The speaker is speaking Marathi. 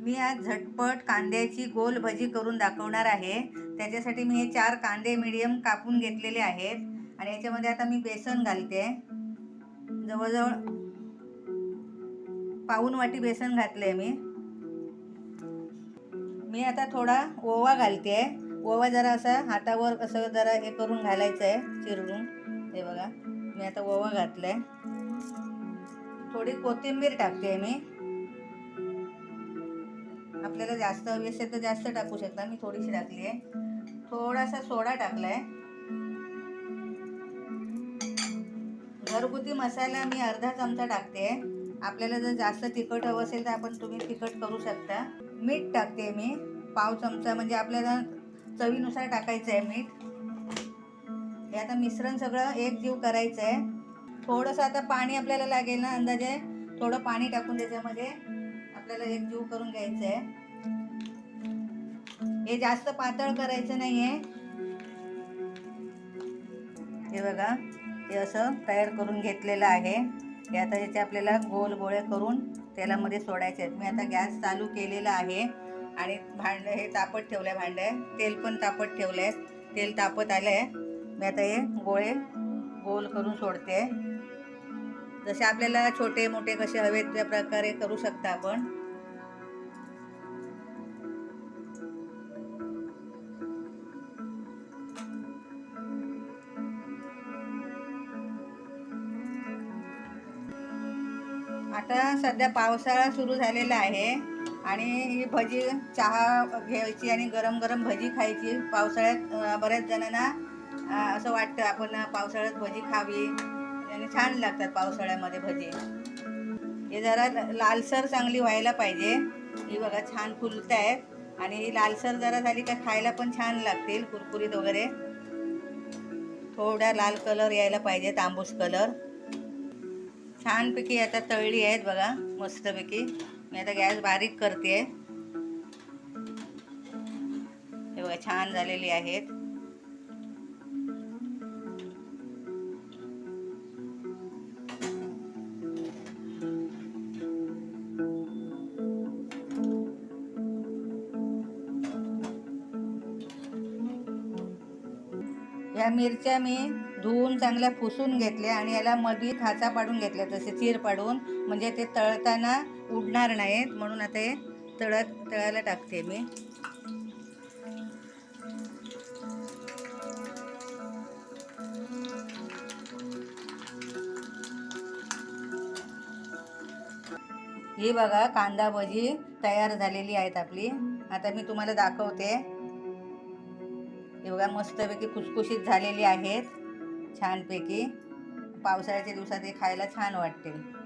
मी आज झटपट कांद्याची गोल भजी करून दाखवणार आहे. त्याच्यासाठी मी हे चार कांदे मिडियम कापून घेतलेले आहेत. आणि याच्यामध्ये आता मी बेसन घालते. जवळजवळ पाऊन वाटी बेसन घातले मी. मी आता थोडा ओवा घालते. ओवा जरा असा हातावर असं जरा हे करून घालायचं आहे चिरडून हे बघा मी आता ओवा घातलाय. थोडी कोथिंबीर टाकते मी. आपल्याला जास्त हवी असेल तर जास्त टाकू शकता. मी थोडीशी टाकली आहे. थोडासा सोडा टाकलाय. घरगुती मसाला मी अर्धा चमचा टाकते. आपल्याला जर जास्त तिखट हवं असेल तर आपण तुम्ही तिखट करू शकता. मीठ टाकते मी. पाव चमचा म्हणजे आपल्याला चवीनुसार टाकायचं आहे मीठ. हे आता मिश्रण सगळं एक जीव करायचं आहे थोडंसं आता पाणी आपल्याला लागेल ना अंदाजे. थोडं पाणी टाकून त्याच्यामध्ये आपल्याला एक जीव करून घ्यायचं आहे हे जास्त पातळ करायचं नाही आहे हे बघा हे असं तयार करून घेतलेलं आहे. हे आता याचे आपल्याला गोल गोळे करून तेलामध्ये सोडायचे आहेत. मी आता गॅस चालू केलेला आहे आणि भांडं हे तापत ठेवलं आहे भांडं. तेल पण तापत ठेवलं आहे तेल तापत आलं आहे मी आता हे गोळे गोल करून सोडते. जसे आपल्याला छोटे मोठे कसे हवेत त्या प्रकारे करू शकता आपण. आता सध्या पावसाळा सुरू झालेला आहे आणि ही भजी चहा घ्यायची आणि गरम गरम भजी खायची. पावसाळ्यात बऱ्याच जणांना असं वाटतं आपण पावसाळ्यात भजी खावी. आणि छान लागतात पावसाळ्यामध्ये भजी. हे जरा लालसर चांगली व्हायला पाहिजे. ही बघा छान फुलत आहेत आणि ही लालसर जरा झाली का खायला पण छान लागतील कुरकुरीत वगैरे. थोडा लाल कलर यायला पाहिजे तांबूस कलर. छानपैकी आता तळली आहेत बघा मस्तपैकी. मी आता गॅस बारीक करते हे बघा छान झालेली आहेत. या मिरच्या मी धुवून चांगल्या पुसून घेतल्या आणि याला मधी खाचा पाडून घेतल्या तसे चीर पाडून. म्हणजे ते तळताना उडणार नाहीत म्हणून आता हे तळत तळायला टाकते मी. ही बघा कांदा भजी तयार झालेली आहेत आपली. आता मी तुम्हाला दाखवते. हे बघा मस्तपैकी खुसखुशीत झालेली आहेत छानपैकी. पावसाळ्याच्या दिवसात हे खायला छान वाटते.